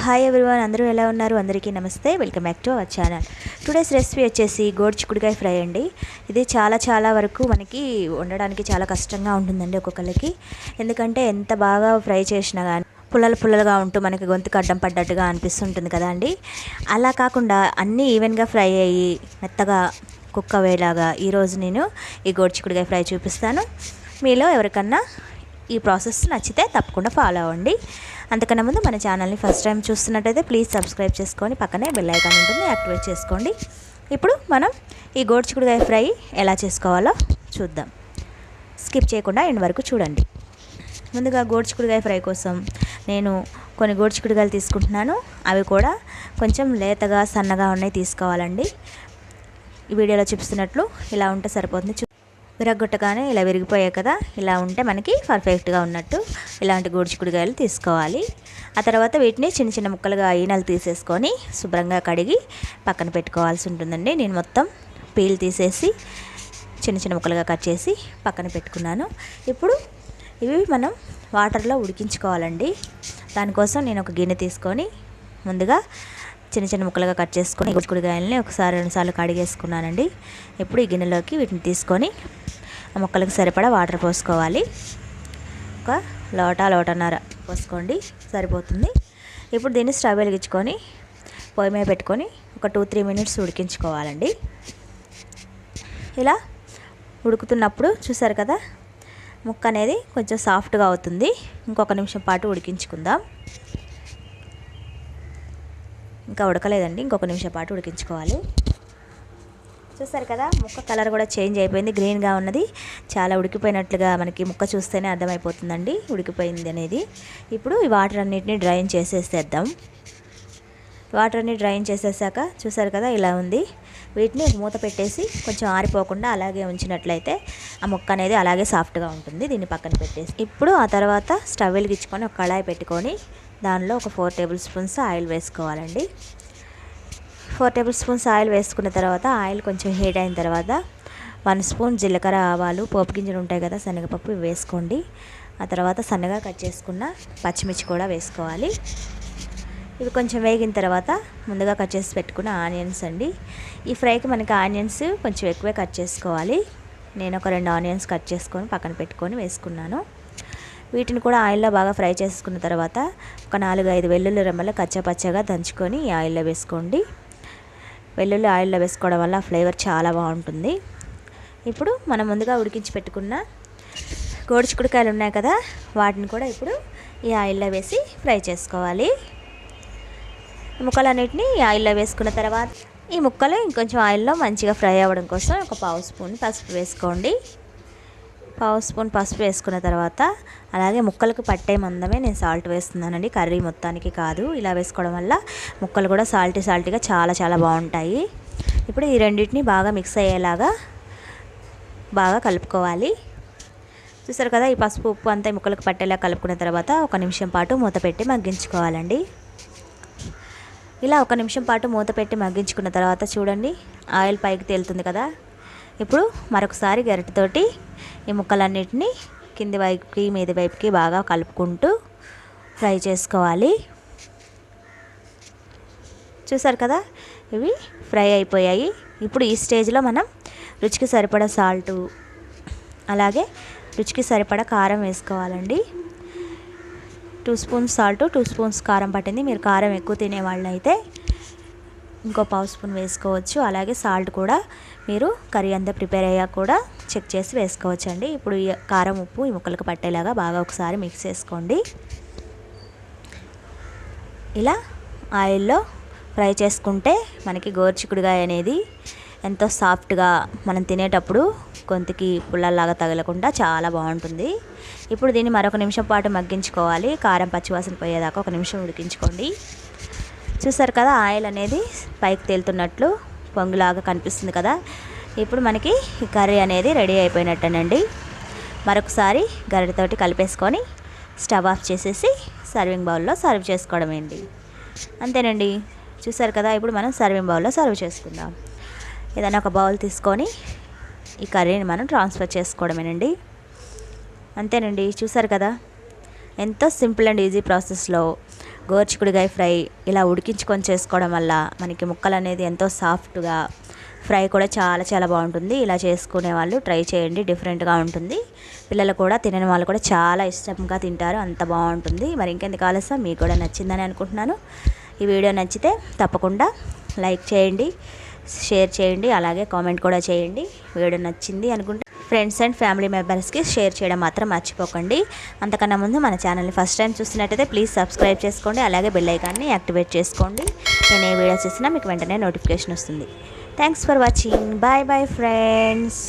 Hi everyone అందరూ ఎలా ఉన్నారు? అందరికీ నమస్తే. Welcome back to our channel. Today's recipe వచ్చేసి గోడు ఫ్రై అండి. ఇది చాలా చాలా వరకు మనకి వండడానికి చాలా కష్టంగా ఉంటుందండి ఒక్కొక్కరికి ఎందుకంటే ఎంత బాగా ఫ్రై చేసినా కానీ పుల్లలు పుల్లలుగా ఉంటూ మనకి గొంతుకు అడ్డం పడ్డట్టుగా అనిపిస్తుంటుంది కదా అండి. అలా కాకుండా అన్నీ ఈవెన్గా ఫ్రై అయ్యి మెత్తగా కుక్క వేలాగా ఈరోజు నేను ఈ గోడు ఫ్రై చూపిస్తాను. మీలో ఎవరికన్నా ఈ ప్రాసెస్ నచ్చితే తప్పకుండా ఫాలో అవ్వండి. అంతకన్నా ముందు మన ఛానల్ని ఫస్ట్ టైం చూస్తున్నట్టయితే ప్లీజ్ సబ్స్క్రైబ్ చేసుకొని పక్కనే బెల్ ఐకాన్ ఉంటుంది యాక్టివేట్ చేసుకోండి. ఇప్పుడు మనం ఈ గోడ్చికుడుకాయ ఫ్రై ఎలా చేసుకోవాలో చూద్దాం. స్కిప్ చేయకుండా ఎండ్ వరకు చూడండి. ముందుగా గోడ్చికుడుకాయ ఫ్రై కోసం నేను కొన్ని గోడ్చికుడుకాయలు తీసుకుంటున్నాను. అవి కూడా కొంచెం లేతగా సన్నగా ఉన్నాయి తీసుకోవాలండి. ఈ వీడియోలో చూపిస్తున్నట్లు ఇలా ఉంటే సరిపోతుంది. చూ విరగొట్టగానే ఇలా విరిగిపోయాయి కదా ఇలా ఉంటే మనకి పర్ఫెక్ట్గా ఉన్నట్టు ఇలాంటి గోడుచిక్కుడుకాయలు తీసుకోవాలి. ఆ తర్వాత వీటిని చిన్న చిన్న ముక్కలుగా ఈనలు తీసేసుకొని శుభ్రంగా కడిగి పక్కన పెట్టుకోవాల్సి ఉంటుందండి. నేను మొత్తం పీల్ తీసేసి చిన్న చిన్న ముక్కలుగా కట్ చేసి పక్కన పెట్టుకున్నాను. ఇప్పుడు ఇవి మనం వాటర్లో ఉడికించుకోవాలండి. దానికోసం నేను ఒక గిన్నె తీసుకొని ముందుగా చిన్న చిన్న ముక్కలుగా కట్ చేసుకొని గుడికాయలని ఒకసారి రెండుసార్లు కడిగేసుకున్నానండి. ఇప్పుడు ఈ గిన్నెలోకి వీటిని తీసుకొని మొక్కలకు సరిపడా వాటర్ పోసుకోవాలి. ఒక లోట లోటన్నర పోసుకోండి. సరిపోతుంది. ఇప్పుడు దీన్ని స్టవ్ వెలిగించుకొని పొయ్యి మీద పెట్టుకొని ఒక టూ త్రీ మినిట్స్ ఉడికించుకోవాలండి. ఇలా ఉడుకుతున్నప్పుడు చూసారు కదా ముక్క అనేది కొంచెం సాఫ్ట్గా అవుతుంది. ఇంకొక నిమిషం పాటు ఉడికించుకుందాం. ఇంకా ఉడకలేదండి. ఇంకొక నిమిషం పాటు ఉడికించుకోవాలి. చూస్తారు కదా ముక్క కలర్ కూడా చేంజ్ అయిపోయింది. గ్రీన్గా ఉన్నది. చాలా ఉడికిపోయినట్లుగా మనకి ముక్క చూస్తేనే అర్థమైపోతుందండి. ఉడికిపోయింది అనేది. ఇప్పుడు ఈ వాటర్ అన్నిటిని డ్రైన్ చేసేసేద్దాం. వాటర్ని డ్రైన్ చేసేసాక చూసారు కదా ఇలా ఉంది. వీటిని మూత పెట్టేసి కొంచెం ఆరిపోకుండా అలాగే ఉంచినట్లయితే ఆ ముక్క అనేది అలాగే సాఫ్ట్గా ఉంటుంది. దీన్ని పక్కన పెట్టేసి. ఇప్పుడు ఆ తర్వాత స్టవ్ వెలిగించుకొని ఒక కళాయి పెట్టుకొని దానిలో ఒక ఫోర్ టేబుల్ స్పూన్స్ ఆయిల్ వేసుకోవాలండి. ఫోర్ టేబుల్ స్పూన్స్ ఆయిల్ వేసుకున్న తర్వాత ఆయిల్ కొంచెం హీట్ అయిన తర్వాత వన్ స్పూన్ జీలకర్ర ఆవాలు పోపు గింజలు ఉంటాయి కదా శనగపప్పు వేసుకోండి. ఆ తర్వాత సన్నగా కట్ చేసుకున్న పచ్చిమిర్చి కూడా వేసుకోవాలి. ఇవి కొంచెం వేగిన తర్వాత ముందుగా కట్ చేసి పెట్టుకున్న ఆనియన్స్ అండి. ఈ ఫ్రైకి మనకి ఆనియన్స్ కొంచెం ఎక్కువే కట్ చేసుకోవాలి. నేను ఒక రెండు ఆనియన్స్ కట్ చేసుకొని పక్కన పెట్టుకొని వేసుకున్నాను. వీటిని కూడా ఆయిల్లో బాగా ఫ్రై చేసుకున్న తర్వాత ఒక నాలుగు ఐదు వెల్లుల్లి రెమ్మలు కచ్చపచ్చగా దంచుకొని ఈ ఆయిల్లో వేసుకోండి. వెల్లుల్లి ఆయిల్లో వేసుకోవడం వల్ల ఫ్లేవర్ చాలా బాగుంటుంది. ఇప్పుడు మనం ముందుగా ఉడికించి పెట్టుకున్న గోడుచుకుడికాయలు ఉన్నాయి కదా వాటిని కూడా ఇప్పుడు ఈ ఆయిల్లో వేసి ఫ్రై చేసుకోవాలి. ముక్కలన్నిటిని ఈ ఆయిల్లో వేసుకున్న తర్వాత ఈ ముక్కలు ఇంకొంచెం ఆయిల్లో మంచిగా ఫ్రై అవ్వడం కోసం ఒక పావు స్పూన్ పసుపు వేసుకోండి. పావు స్పూన్ పసుపు వేసుకున్న తర్వాత అలాగే ముక్కలకు పట్టే మందమే నేను సాల్ట్ వేస్తున్నానండి. కర్రీ మొత్తానికి కాదు. ఇలా వేసుకోవడం వల్ల ముక్కలు కూడా సాల్టీ సాల్టీగా చాలా చాలా బాగుంటాయి. ఇప్పుడు ఈ రెండింటిని బాగా మిక్స్ అయ్యేలాగా బాగా కలుపుకోవాలి. చూసారు కదా ఈ పసుపు ఉప్పు అంతా ముక్కలకు పట్టేలా కలుపుకున్న తర్వాత ఒక నిమిషం పాటు మూత పెట్టి మగ్గించుకోవాలండి. ఇలా ఒక నిమిషం పాటు మూత పెట్టి మగ్గించుకున్న తర్వాత చూడండి ఆయిల్ పైకి తేలుతుంది కదా. ఇప్పుడు మరొకసారి గరిటతోటి ఈ ముక్కలన్నిటిని కింది వైపుకి మీది వైపుకి బాగా కలుపుకుంటూ ఫ్రై చేసుకోవాలి. చూసారు కదా? ఇవి ఫ్రై అయిపోయాయి. ఇప్పుడు ఈ స్టేజ్లో మనం రుచికి సరిపడా సాల్టు అలాగే రుచికి సరిపడా కారం వేసుకోవాలండి. Two spoons salt two spoons కారం పట్టింది. మీరు కారం ఎక్కువ తినేవాళ్ళు అయితే ఇంకో పావు స్పూన్ వేసుకోవచ్చు. అలాగే సాల్ట్ కూడా మీరు కర్రీ అంతా ప్రిపేర్ అయ్యాక కూడా చెక్ చేసి వేసుకోవచ్చు అండి ఇప్పుడు ఈ కారం ఉప్పు ఈ ముక్కలకు పట్టేలాగా బాగా ఒకసారి మిక్స్ చేసుకోండి. ఇలా ఆయిల్లో ఫ్రై చేసుకుంటే మనకి గోర్చికుడుగాయ అనేది ఎంతో సాఫ్ట్గా మనం తినేటప్పుడు గొంతుకి పుల్లల్లాగా తగలకుండా చాలా బాగుంటుంది. ఇప్పుడు దీన్ని మరొక నిమిషం పాటు మగ్గించుకోవాలి. కారం పచ్చివాసన పోయేదాకా ఒక నిమిషం ఉడికించుకోండి. చూసారు కదా ఆయిల్ అనేది పైకి తేలుతున్నట్లు పొంగులాగా కనిపిస్తుంది కదా. ఇప్పుడు మనకి ఈ కర్రీ అనేది రెడీ అయిపోయినట్టేనండి. మరొకసారి గరిటతోటి కలిపేసుకొని స్టవ్ ఆఫ్ చేసేసి సర్వింగ్ బౌల్లో సర్వ్ చేసుకోవడమేంటి అంతేనండి. చూసారు కదా ఇప్పుడు మనం సర్వింగ్ బౌల్లో సర్వ్ చేసుకుందాం. ఏదైనా ఒక బౌల్ తీసుకొని ఈ కర్రీని మనం ట్రాన్స్ఫర్ చేసుకోవడమేనండి. అంతేనండి. చూసారు కదా ఎంతో సింపుల్ అండ్ ఈజీ ప్రాసెస్లో గోర్చికుడికాయ ఫ్రై ఇలా ఉడికించుకొని చేసుకోవడం వల్ల మనకి ముక్కలు అనేది ఎంతో సాఫ్ట్గా ఫ్రై కూడా చాలా చాలా బాగుంటుంది. ఇలా చేసుకునే వాళ్ళు ట్రై చేయండి. డిఫరెంట్గా ఉంటుంది. పిల్లలు కూడా తినని వాళ్ళు కూడా చాలా ఇష్టంగా తింటారు. అంత బాగుంటుంది. మరి ఇంకెందుకు ఆలస్యం? మీకు కూడా నచ్చిందని అనుకుంటున్నాను. ఈ వీడియో నచ్చితే తప్పకుండా లైక్ చేయండి షేర్ చేయండి అలాగే కామెంట్ కూడా చేయండి. వీడియో నచ్చింది అనుకుంటే ఫ్రెండ్స్ అండ్ ఫ్యామిలీ మెంబర్స్కి షేర్ చేయడం మాత్రం మర్చిపోకండి. అంతకన్నా ముందు మన ఛానల్ని ఫస్ట్ టైం చూసినట్టయితే ప్లీజ్ సబ్స్క్రైబ్ చేసుకోండి అలాగే బెల్ ఐకాన్ని యాక్టివేట్ చేసుకోండి. నేను ఏ వీడియో చూసినా మీకు వెంటనే నోటిఫికేషన్ వస్తుంది. Thanks for watching. Bye bye friends.